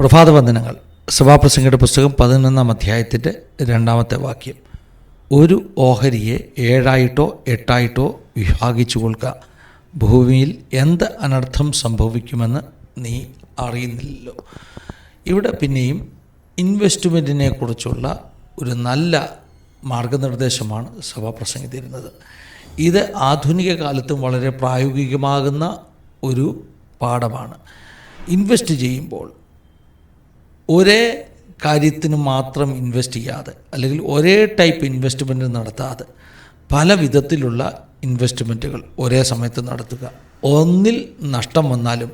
പ്രഭാതവന്ദനങ്ങൾ സഭാപ്രസംഗയുടെ പുസ്തകം പതിനൊന്നാം അധ്യായത്തിന്റെ രണ്ടാമത്തെ വാക്യം. ഒരു ഓഹരിയെ ഏഴായിട്ടോ എട്ടായിട്ടോ വിഭാഗിച്ചു കൊടുക്കുക ഭൂമിയിൽ എന്ത് അനർത്ഥം സംഭവിക്കുമെന്ന് നീ അറിയുന്നില്ലല്ലോ. ഇവിടെ പിന്നെയും ഇൻവെസ്റ്റ്മെന്റിനെ കുറിച്ചുള്ള ഒരു നല്ല മാർഗനിർദ്ദേശമാണ് സഭാപ്രസംഗി തരുന്നത്. ഇത് ആധുനിക കാലത്തും വളരെ പ്രായോഗികമാകുന്ന ഒരു പാഠമാണ്. ഇൻവെസ്റ്റ് ചെയ്യുമ്പോൾ ഒരേ കാര്യത്തിന് മാത്രം ഇൻവെസ്റ്റ് ചെയ്യാതെ അല്ലെങ്കിൽ ഒരേ ടൈപ്പ് ഇൻവെസ്റ്റ്മെന്റ് നടത്താതെ പല വിധത്തിലുള്ള ഇൻവെസ്റ്റ്മെന്റുകൾ ഒരേ സമയത്ത് നടത്തുക. ഒന്നിൽ നഷ്ടം വന്നാലും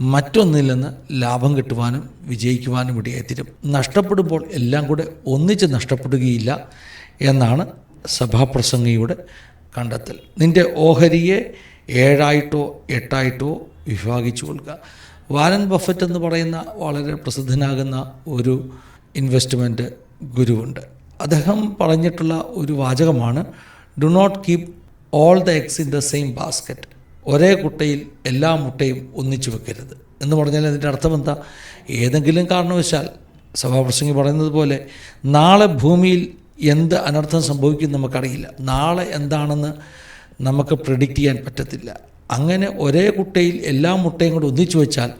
മറ്റൊന്നിൽ നിന്ന് ലാഭം കിട്ടുവാനും വിജയിക്കുവാനും ഇടയായിത്തീരും. നഷ്ടപ്പെടുമ്പോൾ എല്ലാം കൂടെ ഒന്നിച്ച് നഷ്ടപ്പെടുകയില്ല എന്നാണ് സഭാപ്രസംഗിയുടെ കണ്ടെത്തൽ. നിന്റെ ഓഹരിയെ ഏഴായിട്ടോ എട്ടായിട്ടോ വിഭാഗിച്ചു കൊള്ളുക വാരൻ ബഫറ്റ് എന്ന് പറയുന്ന വളരെ പ്രസിദ്ധനാകുന്ന ഒരു ഇൻവെസ്റ്റ്മെന്റ് ഗുരുവുണ്ട്. അദ്ദേഹം പറഞ്ഞിട്ടുള്ള ഒരു വാചകമാണ് do not keep all the eggs in the same basket ഒരേ കുട്ടയിൽ എല്ലാ മുട്ടയും ഒന്നിച്ചു വെക്കരുത്. എന്ന് പറഞ്ഞാൽ അതിന്റെ അർത്ഥം എന്താ? ഏതെങ്കിലും കാരണവശാൽ സഭാപ്രസംഗി പറയുന്നത് പോലെ നാളെ ഭൂമിയിൽ എന്ത് അനർത്ഥം സംഭവിക്കും നമുക്കറിയില്ല. നാളെ എന്താണെന്ന് നമുക്ക് പ്രിഡിക്റ്റ് ചെയ്യാൻ പറ്റത്തില്ല. അങ്ങനെ ഒരേ കുട്ടയിൽ എല്ലാ മുട്ടയും കൂടെ ഒന്നിച്ചു വെച്ചാൽ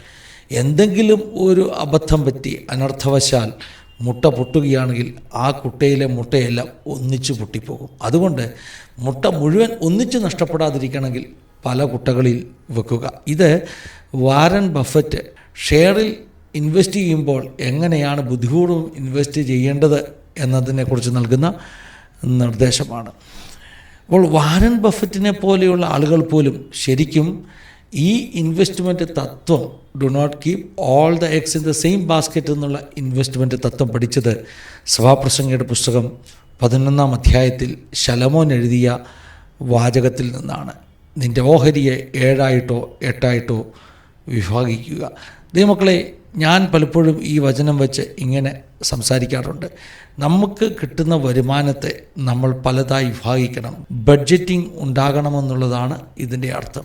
എന്തെങ്കിലും ഒരു അബദ്ധം പറ്റി അനർത്ഥവശാൽ മുട്ട പൊട്ടുകയാണെങ്കിൽ ആ കുട്ടയിലെ മുട്ടയെല്ലാം ഒന്നിച്ചു പൊട്ടിപ്പോകും. അതുകൊണ്ട് മുട്ട മുഴുവൻ ഒന്നിച്ച് നഷ്ടപ്പെടാതിരിക്കണമെങ്കിൽ പല കുട്ടകളിൽ വെക്കുക. ഇത് വാരൻ ബഫറ്റ് ഷെയറിൽ ഇൻവെസ്റ്റ് ചെയ്യുമ്പോൾ എങ്ങനെയാണ് ബുദ്ധിപൂർവം ഇൻവെസ്റ്റ് ചെയ്യേണ്ടത് എന്നതിനെക്കുറിച്ച് നൽകുന്ന നിർദ്ദേശമാണ്. അപ്പോൾ വാരൻ ബഫറ്റിനെ പോലെയുള്ള ആളുകൾ പോലും ശരിക്കും ഈ ഇൻവെസ്റ്റ്മെന്റ് തത്വം do not keep all the eggs in the same basket എന്നുള്ള ഇൻവെസ്റ്റ്മെന്റ് തത്വം പഠിച്ചത് സഭാപ്രസംഗയുടെ പുസ്തകം പതിനൊന്നാം അധ്യായത്തിൽ ശലമോൻ എഴുതിയ വാചകത്തിൽ നിന്നാണ്. നിന്റെ ഓഹരിയെ ഏഴായിട്ടോ എട്ടായിട്ടോ വിഭാഗിക്കുക. ദൈവമക്കളെ ഞാൻ പലപ്പോഴും ഈ വചനം വെച്ച് ഇങ്ങനെ സംസാരിക്കാറുണ്ട്. നമുക്ക് കിട്ടുന്ന വരുമാനത്തെ നമ്മൾ പലതായി വിഭാഗിക്കണം. ബഡ്ജറ്റിംഗ് ഉണ്ടാകണമെന്നുള്ളതാണ് ഇതിന്റെ അർത്ഥം.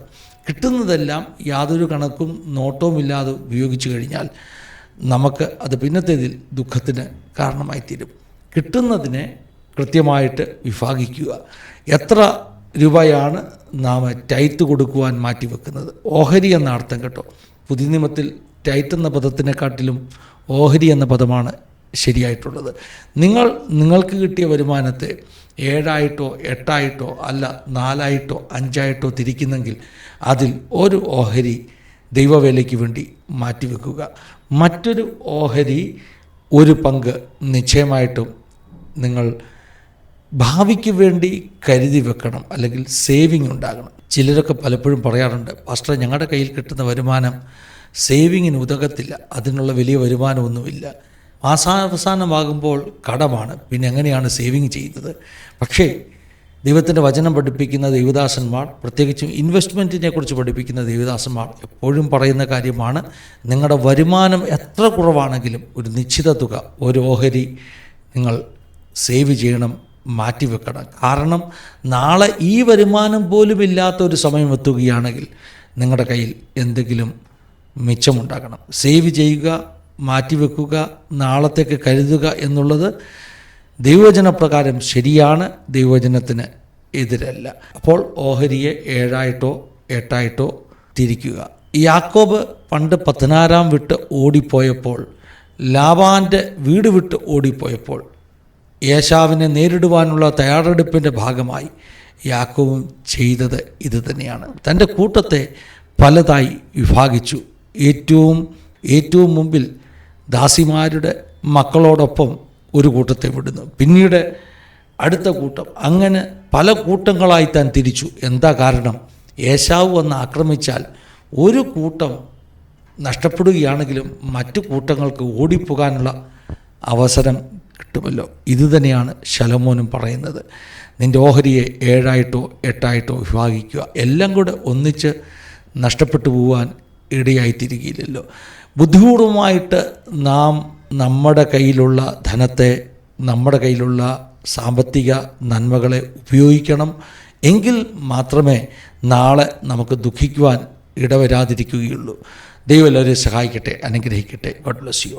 കിട്ടുന്നതെല്ലാം യാതൊരു കണക്കും നോട്ടവുമില്ലാതെ ഉപയോഗിച്ചു കഴിഞ്ഞാൽ നമുക്ക് അത് പിന്നത്തേതിൽ ദുഃഖത്തിന് കാരണമായിത്തീരും. കിട്ടുന്നതിനെ കൃത്യമായിട്ട് വിഭാഗിക്കുക. എത്ര രൂപയാണ് നാം ടൈത്ത് കൊടുക്കുവാൻ മാറ്റിവെക്കുന്നത്? ഓഹരി എന്ന അർത്ഥം കേട്ടോ. പുതിയ നിയമത്തിൽ ടൈറ്റ് എന്ന പദത്തിനെക്കാട്ടിലും ഓഹരി എന്ന പദമാണ് ശരിയായിട്ടുള്ളത്. നിങ്ങൾ നിങ്ങൾക്ക് കിട്ടിയ വരുമാനത്തെ ഏഴായിട്ടോ എട്ടായിട്ടോ അല്ല നാലായിട്ടോ അഞ്ചായിട്ടോ തിരിക്കുന്നെങ്കിൽ അതിൽ ഒരു ഓഹരി ദൈവവേലയ്ക്ക് വേണ്ടി മാറ്റിവെക്കുക. മറ്റൊരു ഓഹരി ഒരു പങ്ക് നിശ്ചയമായിട്ടും നിങ്ങൾ ഭാവിക്ക് വേണ്ടി കരുതി വെക്കണം അല്ലെങ്കിൽ സേവിങ് ഉണ്ടാകണം. ചിലരൊക്കെ പലപ്പോഴും പറയാറുണ്ട് പാസ്റ്റർ ഞങ്ങളുടെ കയ്യിൽ കിട്ടുന്ന വരുമാനം സേവിങ്ങിന് ഉതകത്തില്ല. അതിനുള്ള വലിയ വരുമാനമൊന്നുമില്ല. മാസാവസാനമാകുമ്പോൾ കടമാണ്. പിന്നെ എങ്ങനെയാണ് സേവിങ് ചെയ്യുന്നത്? പക്ഷേ ദൈവത്തിന്റെ വചനം പഠിപ്പിക്കുന്ന ദൈവദാസന്മാർ പ്രത്യേകിച്ചും ഇൻവെസ്റ്റ്മെന്റിനെ കുറിച്ച് പഠിപ്പിക്കുന്ന ദൈവദാസന്മാർ എപ്പോഴും പറയുന്ന കാര്യമാണ് നിങ്ങളുടെ വരുമാനം എത്ര കുറവാണെങ്കിലും ഒരു നിശ്ചിത തുക ഒരു ഓഹരി നിങ്ങൾ സേവ് ചെയ്യണം മാറ്റിവെക്കണം കാരണം നാളെ ഈ വരുമാനം പോലും ഇല്ലാത്ത ഒരു സമയം എത്തുകയാണെങ്കിൽ നിങ്ങളുടെ കയ്യിൽ എന്തെങ്കിലും മിച്ചമുണ്ടാകണം. സേവ് ചെയ്യുക മാറ്റിവെക്കുക നാളത്തേക്ക് കരുതുക എന്നുള്ളത് ദൈവവചനപ്രകാരം ശരിയാണ് ദൈവവചനത്തിന് എതിരല്ല. അപ്പോൾ ഓഹരിയെ ഏഴായിട്ടോ എട്ടായിട്ടോ തിരിക്കുക. യാക്കോബ് പണ്ട് പതിനാറാം വിട്ട് ഓടിപ്പോയപ്പോൾ ലാബാന്റെ വീട് വിട്ട് ഓടിപ്പോയപ്പോൾ യേശാവിനെ നേരിടുവാനുള്ള തയ്യാറെടുപ്പിന്റെ ഭാഗമായി യാക്കോവും ചെയ്തത് ഇത് തന്നെയാണ്. തന്റെ കൂട്ടത്തെ പലതായി വിഭാഗിച്ചു. ഏറ്റവും ഏറ്റവും മുമ്പിൽ ദാസിമാരുടെ മക്കളോടൊപ്പം ഒരു കൂട്ടത്തെ വിടുന്നു. പിന്നീട് അടുത്ത കൂട്ടം. അങ്ങനെ പല കൂട്ടങ്ങളായി താൻ തിരിച്ചു. എന്താ കാരണം? യേശാവ് വന്ന് ആക്രമിച്ചാൽ ഒരു കൂട്ടം നഷ്ടപ്പെടുകയാണെങ്കിലും മറ്റു കൂട്ടങ്ങൾക്ക് ഓടിപ്പോകാനുള്ള അവസരം കിട്ടുമല്ലോ. ഇതുതന്നെയാണ് ശലമോനും പറയുന്നത്. നിന്റെ ഓഹരിയെ ഏഴായിട്ടോ എട്ടായിട്ടോ വിഭാഗിക്കുക. എല്ലാം കൂടെ ഒന്നിച്ച് നഷ്ടപ്പെട്ടു പോകാൻ ഇടയായിത്തീരുകയില്ലല്ലോ ബുദ്ധിപൂർവമായിട്ട് നാം നമ്മുടെ കയ്യിലുള്ള ധനത്തെ നമ്മുടെ കയ്യിലുള്ള സാമ്പത്തിക നന്മകളെ ഉപയോഗിക്കണം. എങ്കിൽ മാത്രമേ നാളെ നമുക്ക് ദുഃഖിക്കുവാൻ ഇടവരാതിരിക്കുകയുള്ളൂ. ദൈവം എല്ലാവരെയും സഹായിക്കട്ടെ അനുഗ്രഹിക്കട്ടെ. God bless you